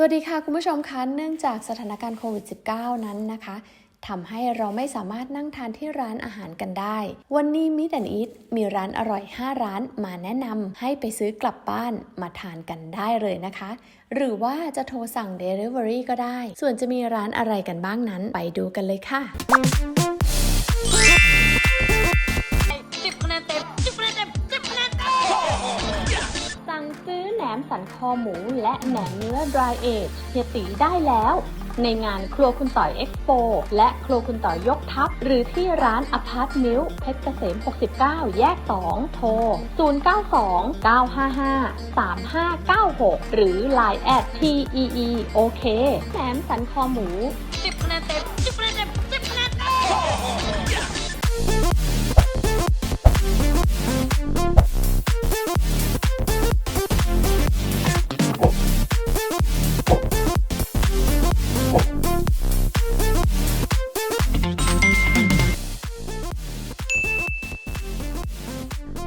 สวัสดีค่ะคุณผู้ชมคะเนื่องจากสถานการณ์โควิด -19 นั้นนะคะทำให้เราไม่สามารถนั่งทานที่ร้านอาหารกันได้ วันนี้มิดแอนอีทมีร้านอร่อย 5 ร้านมาแนะนำให้ไปซื้อกลับบ้านมาทานกันได้เลยนะคะ หรือว่าจะโทรสั่ง Delivery ก็ได้ ส่วนจะมีร้านอะไรกันบ้างนั้นไปดูกันเลยค่ะ มสันคอหมูและแหนมเนื้อ dry age เฮียตีได้แล้ว ในงานครัวคุณต่อยเอ็กซ์โปและครัวคุณต่อยยกทัพ หรือที่ร้านอพาร์ตมิลเพชรเกษม 69 แยก 2 โทร 092 955 3596 หรือ Line at TEE OK แหนมสันคอหมูสิบคะแนนเต็มสิบคะแนนเต็มสิบคะแนนเต็ม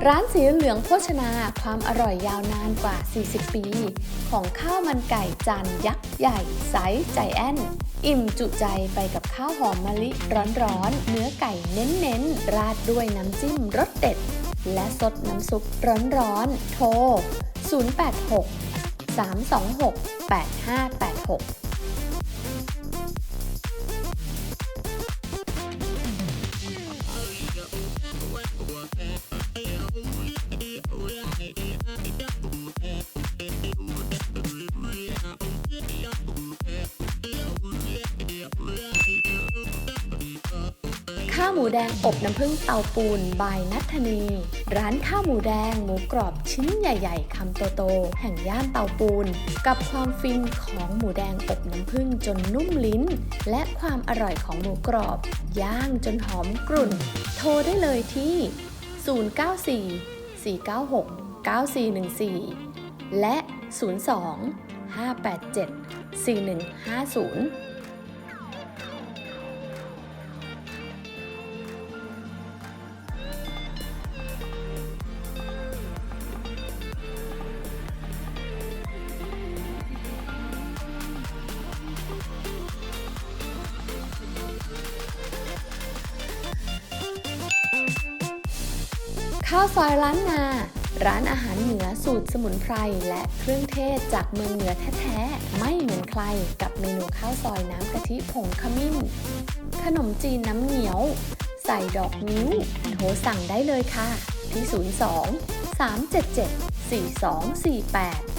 ร้านสีเหลืองโภชนาความอร่อยยาวนานกว่า 40 ปี ของข้าวมันไก่จานยักษ์ใหญ่ไซส์ใจแอนอิ่มจุใจไปกับข้าวหอมมะลิร้อนๆ เนื้อไก่เน้นๆ ราดด้วยน้ำจิ้มรสเด็ด และสดน้ำซุปร้อนๆ โทร 086 326 8586 ข้าวหมูแดงอบน้ำผึ้งเตาปูนบายนัทนี ร้านข้าวหมูแดงหมูกรอบชิ้นใหญ่ๆคำโตๆแห่งย่านเตาปูน กับความฟินของหมูแดงอบน้ำผึ้งจนนุ่มลิ้น และความอร่อยของหมูกรอบ ย่างจนหอมกรุ่น โทรได้เลยที่ 094 496 9414 และ 02 587 4150ข้าวซอยล้านนา ร้านอาหารเหนือสูตรสมุนไพรและเครื่องเทศจากเมืองเหนือแท้ๆ ไม่เหมือนใครกับเมนูข้าวซอยน้ำกะทิผงขมิ้น ขนมจีนน้ำเหนียว ใส่ดอกนิ้ว โทรสั่งได้เลยค่ะ ที่ 02 377 4248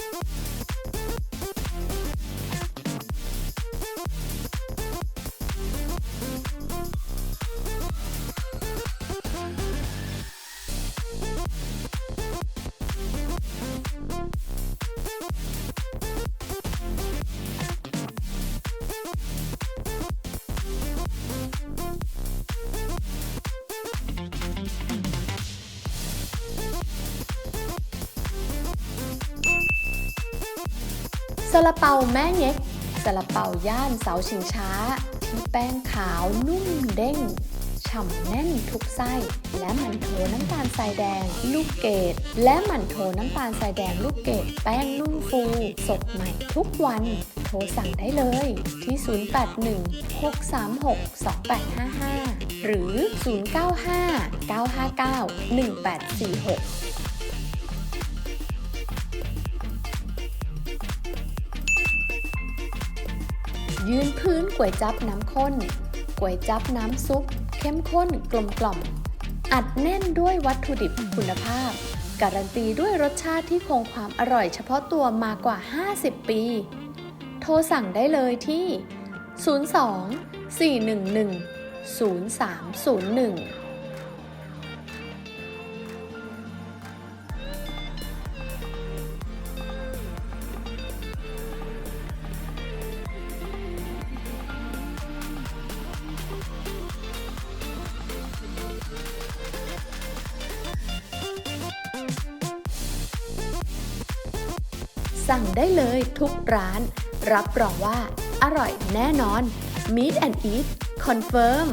ซาลาเปาแม่เง็กซาลาเปาย่านเสาชิงช้า ที่แป้งขาวนุ่มเด้งฉ่ำแน่นทุกไส้ และหมั่นโถน้ำตาลทรายแดง ลูกเกดและหมั่นโถน้ำตาลทรายแดงลูกเกดแป้งนุ่มฟู สดใหม่ทุกวัน โทรสั่งได้เลยที่ 081 636 2855 หรือ 095 959 1846 ยืนพื้นก๋วยจับน้ำข้นก๋วยจับน้ำซุป เข้มข้นกลมกล่อม อัดแน่นด้วยวัตถุดิบคุณภาพ การันตีด้วยรสชาติที่คงความอร่อยเฉพาะตัวมากว่า 50 ปี โทรสั่งได้เลยที่ 02 411 0301 สั่งได้เลยทุกร้าน รับรองว่า อร่อยแน่นอน Meet and Eat Confirm